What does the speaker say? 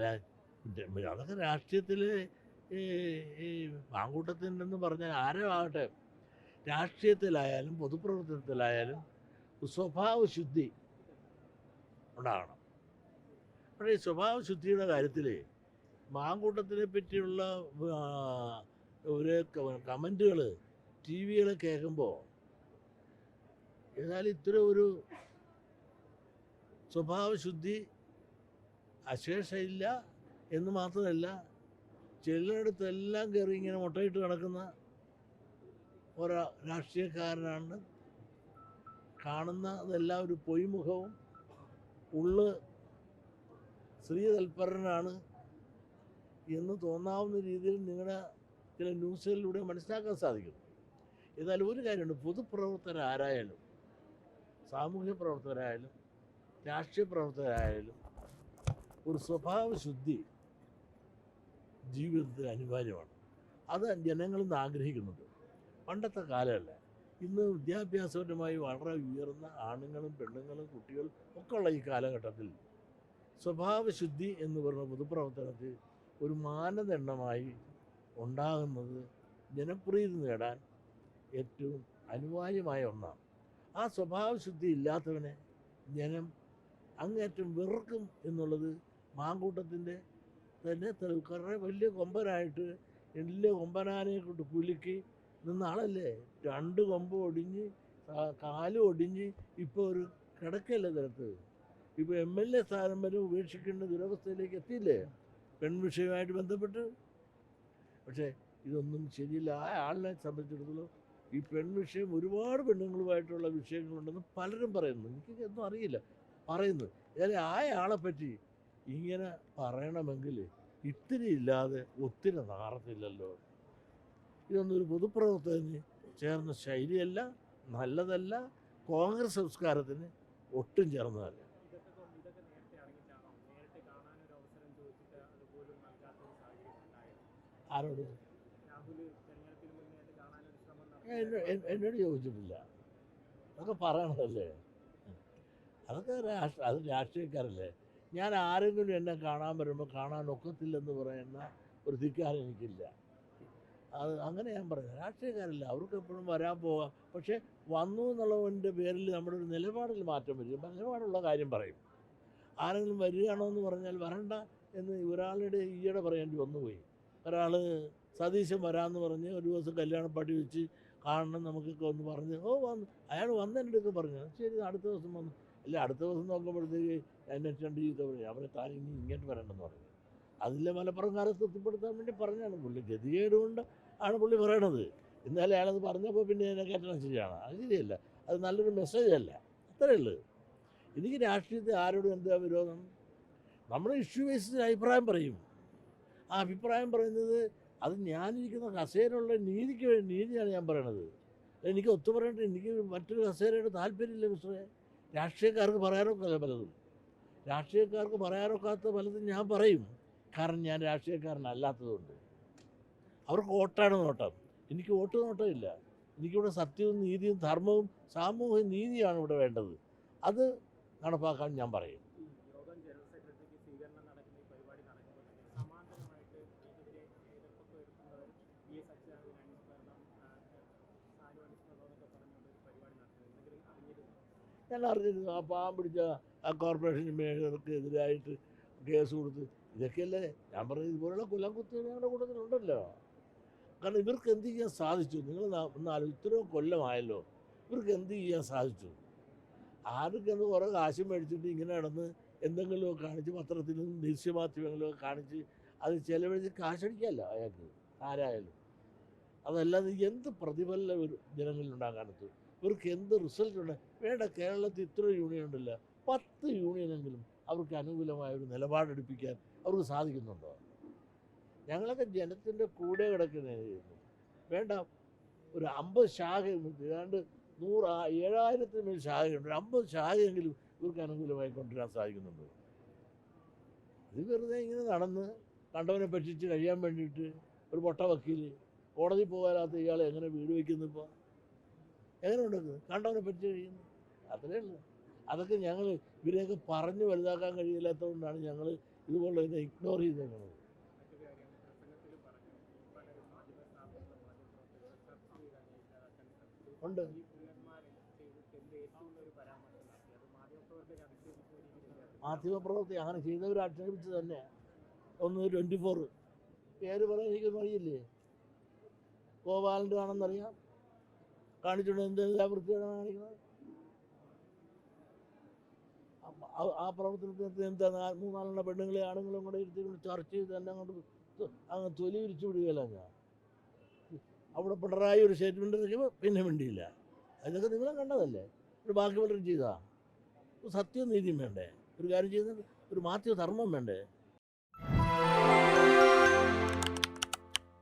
അല്ല അതൊക്കെ രാഷ്ട്രീയത്തിൽ ഈ ഈ മാങ്കൂട്ടത്തിനെന്ന് പറഞ്ഞാൽ ആരോ ആകട്ടെ? രാഷ്ട്രീയത്തിലായാലും പൊതുപ്രവർത്തനത്തിലായാലും സ്വഭാവ ശുദ്ധി ഉണ്ടാകണം. പക്ഷേ ഈ സ്വഭാവ ശുദ്ധിയുടെ കാര്യത്തിൽ മാങ്കൂട്ടത്തിനെ പറ്റിയുള്ള ഒരു കമന്റുകൾ ടി വികൾ കേൾക്കുമ്പോൾ ഏതായാലും ഇത്ര ഒരു സ്വഭാവശുദ്ധി അശേഷമില്ല എന്ന് മാത്രമല്ല ചിലയിടത്തെല്ലാം കയറി ഇങ്ങനെ മുട്ടയിട്ട് കിടക്കുന്ന ഒരാ രാഷ്ട്രീയക്കാരനാണ്. കാണുന്നതെല്ലാം ഒരു പൊയ്മുഖവും ഉള്ള് സ്ത്രീതൽപരനാണ് എന്ന് തോന്നാവുന്ന രീതിയിൽ നിങ്ങളുടെ ചില ന്യൂസുകളിലൂടെ മനസ്സിലാക്കാൻ സാധിക്കും. എന്നാൽ ഒരു കാര്യമുണ്ട് പൊതുപ്രവർത്തകരാരായാലും സാമൂഹ്യ പ്രവർത്തകരായാലും രാഷ്ട്രീയ പ്രവർത്തകരായാലും ഒരു സ്വഭാവ ശുദ്ധി ജീവിതത്തിൽ അനിവാര്യമാണ്. അത് ജനങ്ങൾ ഇന്ന് ആഗ്രഹിക്കുന്നുണ്ട്. പണ്ടത്തെ കാലമല്ല? ഇന്ന് വിദ്യാഭ്യാസപരമായി വളരെ ഉയർന്ന ആണുങ്ങളും പെണ്ണുങ്ങളും കുട്ടികളും ഒക്കെ ഉള്ള ഈ കാലഘട്ടത്തിൽ സ്വഭാവശുദ്ധി എന്ന് പറയുന്ന പൊതുപ്രവർത്തനത്തിൽ ഒരു മാനദണ്ഡമായി ഉണ്ടാകുന്നത് ജനപ്രീതി നേടാൻ ഏറ്റവും അനിവാര്യമായ ഒന്നാണ്. ആ സ്വഭാവശുദ്ധി ഇല്ലാത്തവനെ ജനം അങ്ങേറ്റം വെറുക്കും എന്നുള്ളത് മാങ്കൂട്ടത്തിന്റെ തന്നെ കുറേ വലിയ കൊമ്പനായിട്ട് വലിയ കൊമ്പനാനെ കൊണ്ട് കുലുക്കി നിന്ന ആളല്ലേ? രണ്ട് കൊമ്പ് ഒടിഞ്ഞ് കാലും ഒടിഞ്ഞ് ഇപ്പോൾ ഒരു കിടക്കല്ലേ നിരത്ത് ഇപ്പോൾ എം എൽ എ സ്ഥാനം വരെ ഉപേക്ഷിക്കേണ്ട ദുരവസ്ഥയിലേക്ക് എത്തിയില്ലേ? പെൺവിഷയവുമായിട്ട് ബന്ധപ്പെട്ട്? പക്ഷേ ഇതൊന്നും ശരിയില്ല. ആ ആളിനെ സംബന്ധിച്ചിടത്തോളം ഈ പെൺവിഷയം ഒരുപാട് പെണ്ണുങ്ങളുമായിട്ടുള്ള വിഷയങ്ങളുണ്ടെന്ന് പലരും പറയുന്നു. എനിക്ക് ഒന്നും അറിയില്ല. പറയുന്നു. ഏതായാലും ആ ആളെ പറ്റി ഇങ്ങനെ പറയണമെങ്കിൽ ഇത്തിരി ഇല്ലാതെ ഒത്തിരി നാറത്തില്ലല്ലോ. ഇതൊന്നൊരു പൊതുപ്രവർത്തകന് ചേർന്ന ശൈലിയല്ല നല്ലതല്ല കോൺഗ്രസ് സംസ്കാരത്തിന് ഒട്ടും ചേർന്നതല്ല. ആരോട്? എന്നോട് ചോദിച്ചിട്ടില്ല. അതൊക്കെ പറയണതല്ലേ? അതൊക്കെ രാഷ്ട്ര അത് രാഷ്ട്രീയക്കാരല്ലേ? ഞാൻ ആരെങ്കിലും എന്നെ കാണാൻ വരുമ്പോൾ കാണാൻ ഒക്കത്തില്ലെന്ന് പറയുന്ന ഒരു ധിക്കാരം എനിക്കില്ല. അത് അങ്ങനെ ഞാൻ പറയുന്നത്. രാഷ്ട്രീയക്കാരല്ല. അവർക്ക് എപ്പോഴും വരാൻ പോകാം. പക്ഷേ വന്നു എന്നുള്ളതിന്റെ പേരിൽ നമ്മുടെ ഒരു നിലപാടിൽ മാറ്റം വരും. നിലപാടുള്ള കാര്യം പറയും. ആരെങ്കിലും വരികയാണോ എന്ന് പറഞ്ഞാൽ വരണ്ട എന്ന് ഒരാളുടെ ഈയിടെ പറയേണ്ടി വന്നുപോയി. ഒരാൾ സതീശൻ വരാമെന്ന് പറഞ്ഞ് ഒരു ദിവസം കല്യാണപ്പാട്ടി വെച്ച് കാണണം നമുക്കൊക്കെ ഒന്ന് പറഞ്ഞ് ഓ വന്നു. അയാൾ വന്ന് എന്റെ അടുത്ത് പറഞ്ഞു ശരി അടുത്ത ദിവസം വന്നു. അല്ല അടുത്ത ദിവസം നോക്കുമ്പോഴത്തേക്ക് എന്നെ രണ്ട് ചീത്ത പറഞ്ഞു. അവരെ താൻ ഇനി ഇങ്ങോട്ട് വരണ്ടെന്ന് പറഞ്ഞു. അതിലെ മലപ്പുറംകാരെ തൃപ്തിപ്പെടുത്താൻ വേണ്ടി പറഞ്ഞാണ് പുള്ളി. ഗതികേട് കൊണ്ട് ആണ് പുള്ളി പറയണത്. എന്നാലും അയാളത് പറഞ്ഞപ്പോൾ പിന്നെ എന്നെ കയറ്റണം ശരിയാണ്. അത് ശരിയല്ല. അത് നല്ലൊരു മെസ്സേജ് അല്ല. അത്രയേ ഉള്ളൂ. എനിക്ക് രാഷ്ട്രീയത്തെ ആരോടും എന്താ വിരോധം? നമ്മുടെ ഇഷ്യൂ ബേസിൽ അഭിപ്രായം പറയും. ആ അഭിപ്രായം പറയുന്നത് അത് ഞാനിരിക്കുന്ന കസേരയുള്ള നീതിക്ക് വേണ്ടി നീതിയാണ് ഞാൻ പറയണത്. എനിക്ക് ഒത്തു പറയേണ്ടത് എനിക്ക് മറ്റൊരു കസേരയുടെ താല്പര്യമില്ല മിസ്റ്ററെ രാഷ്ട്രീയക്കാർക്ക് പറയാനൊക്കെ പലതും രാഷ്ട്രീയക്കാർക്ക് പറയാനൊക്കാത്ത പലതും ഞാൻ പറയും. കാരണം ഞാൻ രാഷ്ട്രീയക്കാരനല്ലാത്തതുകൊണ്ട്. അവർക്ക് വോട്ടാണ് നോട്ടം. എനിക്ക് വോട്ട് നോട്ടമില്ല. എനിക്കിവിടെ സത്യവും നീതിയും ധർമ്മവും സാമൂഹ്യ നീതിയാണ് ഇവിടെ വേണ്ടത്. അത് നടപ്പാക്കാൻ ഞാൻ പറയും. ഞാൻ അറിഞ്ഞിരുന്നു. ആ പാവം പിടിച്ച ആ കോർപ്പറേഷൻ മേയർക്ക് എതിരായിട്ട് കേസ് കൊടുത്ത് ഇതൊക്കെയല്ലേ? ഞാൻ പറഞ്ഞത് ഇതുപോലുള്ള കൊല്ലം കുത്തികൾ ഞങ്ങളുടെ കൂട്ടത്തിലുണ്ടല്ലോ. കാരണം ഇവർക്ക് എന്ത് ചെയ്യാൻ സാധിച്ചു? നിങ്ങൾ എന്നാലും ഇത്രയും കൊല്ലമായല്ലോ. ഇവർക്ക് എന്ത് ചെയ്യാൻ സാധിച്ചു? ആർക്കെന്ന് കുറേ കാശ് മേടിച്ചിട്ട് ഇങ്ങനെ നടന്ന് എന്തെങ്കിലുമൊക്കെ കാണിച്ച് പത്രത്തിലും ദൃശ്യമാധ്യമങ്ങളിലൊക്കെ കാണിച്ച് അത് ചിലവഴിച്ച് കാശടിക്കാമല്ലോ അയാൾക്ക്. ആരായാലും. അതല്ലാതെ എന്ത് പ്രതിഫലം ജനങ്ങളിൽ ജനങ്ങളിലുണ്ടാകാനത്ത് ഇവർക്ക് എന്ത് റിസൾട്ട് ഉണ്ട്? വേണ്ട കേരളത്തിൽ ഇത്ര യൂണിയൻ ഉണ്ടല്ല. പത്ത് യൂണിയനെങ്കിലും അവർക്ക് അനുകൂലമായ ഒരു നിലപാടെടുപ്പിക്കാൻ അവർക്ക് സാധിക്കുന്നുണ്ടോ? ഞങ്ങളൊക്കെ ജനത്തിന്റെ കൂടെ കിടക്കുന്നതായിരുന്നു വേണ്ട ഒരു അമ്പത് ശാഖ ഏതാണ്ട് നൂറ് ഏഴായിരത്തിന് മേൽ ശാഖയുണ്ട്. ഒരു അമ്പത് ശാഖയെങ്കിലും ഇവർക്ക് അനുകൂലമായി കൊണ്ടുവരാൻ സാധിക്കുന്നുണ്ട്? ഇത് വെറുതെ ഇങ്ങനെ നടന്ന് കണ്ടവനെ പറ്റിച്ച് കഴിയാൻ വേണ്ടിയിട്ട് ഒരു പൊട്ട വക്കീൽ കോടതി പോകാനാത്ത ഇയാളെ എങ്ങനെ വീട് വയ്ക്കുന്നു ഇപ്പോൾ എങ്ങനെ ഉണ്ടാക്കുന്നത് കണ്ടവനെ പറ്റി കഴിയുന്നു. അത്രേ ഉള്ളൂ. അതൊക്കെ ഞങ്ങൾ ഇവരെയൊക്കെ പറഞ്ഞ് വലുതാക്കാൻ കഴിയില്ലാത്തതുകൊണ്ടാണ് ഞങ്ങൾ ഇതുപോലെ ഇതിനെ ഇഗ്നോർ ചെയ്തേക്കുന്നത് നിൽക്കുന്നത് ഉണ്ട്. മാധ്യമപ്രവർത്തി അങ്ങനെ ചെയ്തവർ ആക്ഷേപിച്ച് തന്നെ. ഒന്ന് ട്വന്റി ഫോർ പേര് പറയാൻ എനിക്കൊന്നും അറിയില്ലേ? ഗോപാലന്റെ ആണെന്നറിയാം. കാണിച്ചുകൊണ്ട് എന്തെല്ലാം വൃത്തിയാണ് കാണിക്കുന്നത്? ആ- പ്രവർത്തനത്തിന് എന്താ മൂന്നാലെണ്ണ പെണ്ണുങ്ങളെ ആണുങ്ങളും കൂടെ ഇരുത്തി കൊണ്ട് ചർച്ച ചെയ്ത് തന്നെ അങ്ങോട്ട് അങ്ങ് തൊലി വിരിച്ചു വിടുകയല്ല ഞാൻ. അവിടെ പിണറായി ഒരു സ്റ്റേറ്റ്മെന്റ് ഇറക്കിയപ്പോൾ പിന്നെ മിണ്ടിയില്ല. അതൊക്കെ നിങ്ങളും കണ്ടതല്ലേ? ഒരു ബാക്കി പലരും ചെയ്താ സത്യം സത്യവും നീതിയും വേണ്ടേ? ഒരു കാര്യം ചെയ്യുന്നത്? ഒരു മാധ്യമ ധർമ്മം വേണ്ടേ?